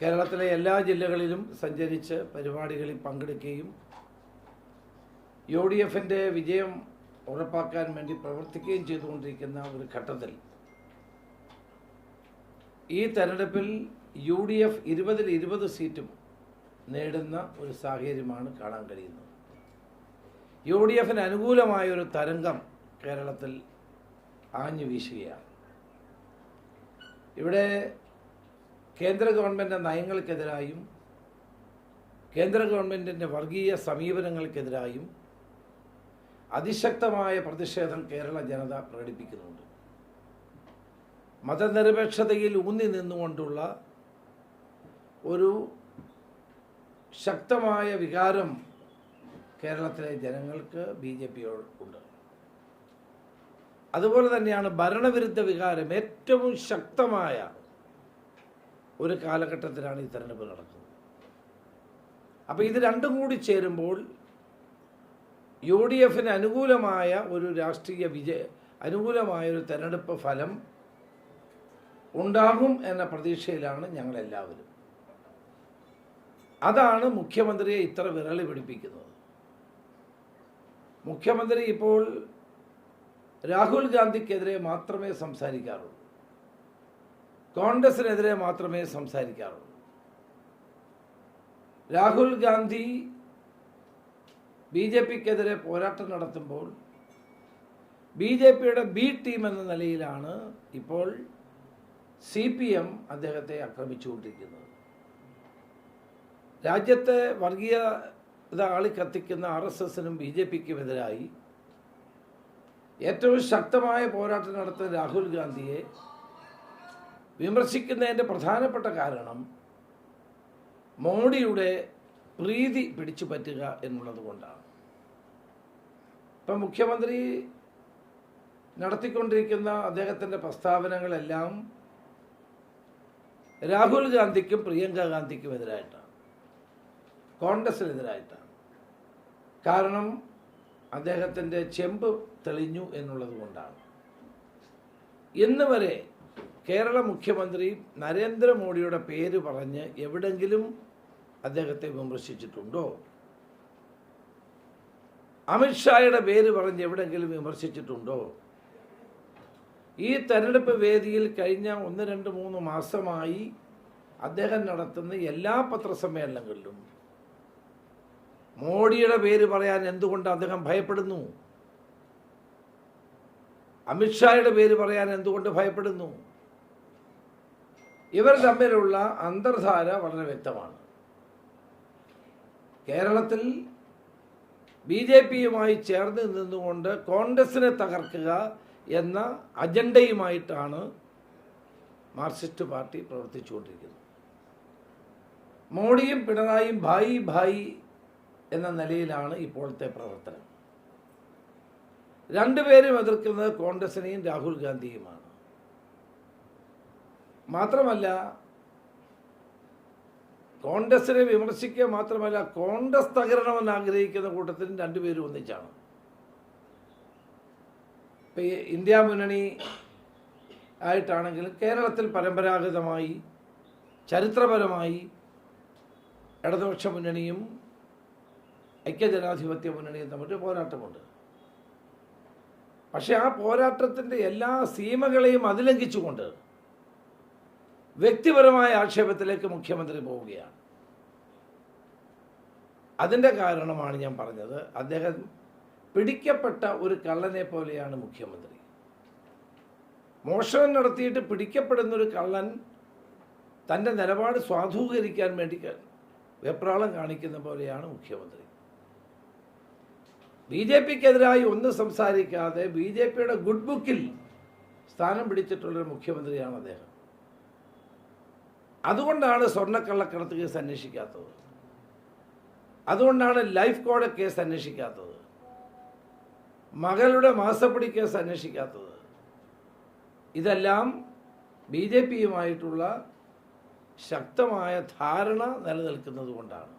കേരളത്തിലെ എല്ലാ ജില്ലകളിലും സഞ്ചരിച്ച് പരിപാടികളിൽ പങ്കെടുക്കുകയും യു ഡി എഫിന്റെ വിജയം ഉറപ്പാക്കാൻ വേണ്ടി പ്രവർത്തിക്കുകയും ചെയ്തുകൊണ്ടിരിക്കുന്ന ഒരു ഘട്ടത്തിൽ ഈ തെരഞ്ഞെടുപ്പിൽ യു ഡി എഫ് ഇരുപതിൽ ഇരുപത് സീറ്റും നേടുന്ന ഒരു സാഹചര്യമാണ് കാണാൻ കഴിയുന്നത്. യു ഡി എഫിന് അനുകൂലമായ ഒരു തരംഗം കേരളത്തിൽ ആഞ്ഞു വീശുകയാണ്. ഇവിടെ കേന്ദ്ര ഗവൺമെന്റ് നയങ്ങൾക്കെതിരായും കേന്ദ്ര ഗവൺമെന്റിന്റെ വർഗീയ സമീപനങ്ങൾക്കെതിരായും അതിശക്തമായ പ്രതിഷേധം കേരള ജനത പ്രകടിപ്പിക്കുന്നുണ്ട്. മതനിരപേക്ഷതയിൽ ഊന്നി നിന്നുകൊണ്ടുള്ള ഒരു ശക്തമായ വികാരം കേരളത്തിലെ ജനങ്ങൾക്ക് ബി ജെ ഉണ്ട്. അതുപോലെ തന്നെയാണ് ഭരണവിരുദ്ധ വികാരം ഏറ്റവും ശക്തമായ ഒരു കാലഘട്ടത്തിലാണ് ഈ തെരഞ്ഞെടുപ്പ് നടക്കുന്നത്. അപ്പോൾ ഇത് രണ്ടും കൂടി ചേരുമ്പോൾ യു ഡി എഫിന് അനുകൂലമായ ഒരു രാഷ്ട്രീയ വിജയ അനുകൂലമായ ഒരു തെരഞ്ഞെടുപ്പ് ഫലം ഉണ്ടാകും എന്ന പ്രതീക്ഷയിലാണ് ഞങ്ങളെല്ലാവരും. അതാണ് മുഖ്യമന്ത്രിയെ ഇത്ര വിരളി പിടിപ്പിക്കുന്നത്. മുഖ്യമന്ത്രി ഇപ്പോൾ രാഹുൽ ഗാന്ധിക്കെതിരെ മാത്രമേ സംസാരിക്കാറുള്ളൂ. കോൺഗ്രസിനെതിരെ മാത്രമേ സംസാരിക്കാറുള്ളൂ. രാഹുൽ ഗാന്ധി ബി ജെ പിക്കെതിരെ പോരാട്ടം നടത്തുമ്പോൾ ബി ജെ പിയുടെ ബി ടീം എന്ന നിലയിലാണ് ഇപ്പോൾ സി പി എം അദ്ദേഹത്തെ ആക്രമിച്ചുകൊണ്ടിരിക്കുന്നത്. രാജ്യത്തെ വർഗീയത ആളിക്കത്തിക്കുന്ന ആർ എസ് എസിനും ബി ജെ പിക്കുമെതിരായി ഏറ്റവും ശക്തമായ പോരാട്ടം നടത്തുന്ന രാഹുൽ ഗാന്ധിയെ വിമർശിക്കുന്നതിന്റെ പ്രധാനപ്പെട്ട കാരണം മോഡിയുടെ പ്രീതി പിടിച്ചു പറ്റുക എന്നുള്ളത് കൊണ്ടാണ്. ഇപ്പം മുഖ്യമന്ത്രി നടത്തിക്കൊണ്ടിരിക്കുന്ന അദ്ദേഹത്തിന്റെ പ്രസ്താവനകളെല്ലാം രാഹുൽ ഗാന്ധിക്കും പ്രിയങ്ക ഗാന്ധിക്കും എതിരായിട്ടാണ്. കോൺഗ്രസിനെതിരായിട്ടാണ്. കാരണം അദ്ദേഹത്തിന്റെ ചെമ്പ് തെളിഞ്ഞു എന്നുള്ളത് കൊണ്ടാണ്. ഇന്ന് വരെ കേരള മുഖ്യമന്ത്രി നരേന്ദ്രമോദിയുടെ പേര് പറഞ്ഞ് എവിടെങ്കിലും അദ്ദേഹത്തെ വിമർശിച്ചിട്ടുണ്ടോ? അമിത്ഷായുടെ പേര് പറഞ്ഞ് എവിടെങ്കിലും വിമർശിച്ചിട്ടുണ്ടോ? ഈ തെരഞ്ഞെടുപ്പ് വേദിയിൽ കഴിഞ്ഞ ഒന്ന് രണ്ട് മൂന്ന് മാസമായി അദ്ദേഹം നടത്തുന്ന എല്ലാ പത്രസമ്മേളനങ്ങളിലും മോഡിയുടെ പേര് പറയാൻ എന്തുകൊണ്ട് അദ്ദേഹം ഭയപ്പെടുന്നു? അമിത്ഷായുടെ പേര് പറയാൻ എന്തുകൊണ്ട് ഭയപ്പെടുന്നു? ഇവർ തമ്മിലുള്ള അന്തർധാര വളരെ വ്യക്തമാണ്. കേരളത്തിൽ ബി ജെ പിയുമായി ചേർന്ന് നിന്നുകൊണ്ട് കോൺഗ്രസിനെ തകർക്കുക എന്ന അജണ്ടയുമായിട്ടാണ് മാർക്സിസ്റ്റ് പാർട്ടി പ്രവർത്തിച്ചുകൊണ്ടിരിക്കുന്നത്. മോഡിയും പിണറായിയും ഭായി ഭായി എന്ന നിലയിലാണ് ഇപ്പോഴത്തെ പ്രവർത്തനം. രണ്ടുപേരും എതിർക്കുന്നത് കോൺഗ്രസിനെയും രാഹുൽ ഗാന്ധിയുമാണ്. മാത്രമല്ല കോൺഗ്രസിനെ വിമർശിക്കുക മാത്രമല്ല കോൺഗ്രസ് തകരണമെന്ന് ആഗ്രഹിക്കുന്ന കൂട്ടത്തിൽ രണ്ടുപേരും ഒന്നിച്ചാണ്. ഇപ്പം ഇന്ത്യ മുന്നണി ആയിട്ടാണെങ്കിലും കേരളത്തിൽ പരമ്പരാഗതമായി ചരിത്രപരമായി ഇടതുപക്ഷ മുന്നണിയും ഐക്യജനാധിപത്യ മുന്നണിയും തമ്മിൽ പോരാട്ടമുണ്ട്. പക്ഷെ ആ പോരാട്ടത്തിന്റെ എല്ലാ സീമകളെയും അതിലംഘിച്ചുകൊണ്ട് വ്യക്തിപരമായ ആക്ഷേപത്തിലേക്ക് മുഖ്യമന്ത്രി പോവുകയാണ്. അതിന്റെ കാരണമാണ് ഞാൻ പറഞ്ഞത്. അദ്ദേഹം പിടിക്കപ്പെട്ട ഒരു കള്ളനെ പോലെയാണ് മുഖ്യമന്ത്രി. മോഷണം നടത്തിയിട്ട് പിടിക്കപ്പെടുന്ന ഒരു കള്ളൻ തന്റെ നിലപാട് സ്വാധൂകരിക്കാൻ വേണ്ടി വെപ്രാളം കാണിക്കുന്ന പോലെയാണ് മുഖ്യമന്ത്രി. ബി ജെ പിക്കെതിരായി ഒന്നും സംസാരിക്കാതെ ബി ജെ പിയുടെ ഗുഡ് ബുക്കിൽ സ്ഥാനം പിടിച്ചിട്ടുള്ളൊരു മുഖ്യമന്ത്രിയാണ് അദ്ദേഹം. അതുകൊണ്ടാണ് സ്വർണക്കള്ളക്കടത്ത് കേസ് അന്വേഷിക്കാത്തത്. അതുകൊണ്ടാണ് ലൈഫ് കോഡ് കേസ് അന്വേഷിക്കാത്തത്. മകളുടെ മാസപ്പടി കേസ് അന്വേഷിക്കാത്തത്. ഇതെല്ലാം ബി ജെ പിയുമായിട്ടുള്ള ശക്തമായ ധാരണ നിലനിൽക്കുന്നത് കൊണ്ടാണ്.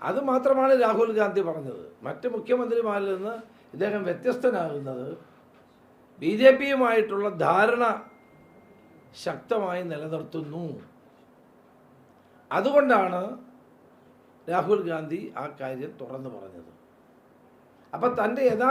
അതുമാത്രമാണ് രാഹുൽ ഗാന്ധി പറഞ്ഞത്. മറ്റ് മുഖ്യമന്ത്രിമാരിൽ നിന്ന് ഇദ്ദേഹം വ്യത്യസ്തനാകുന്നത് ബി ജെ പിയുമായിട്ടുള്ള ധാരണ ശക്തമായി നിലനിർത്തുന്നു. അതുകൊണ്ടാണ് രാഹുൽ ഗാന്ധി ആ കാര്യം തുറന്നു പറഞ്ഞത്. അപ്പം തന്റെ യഥാ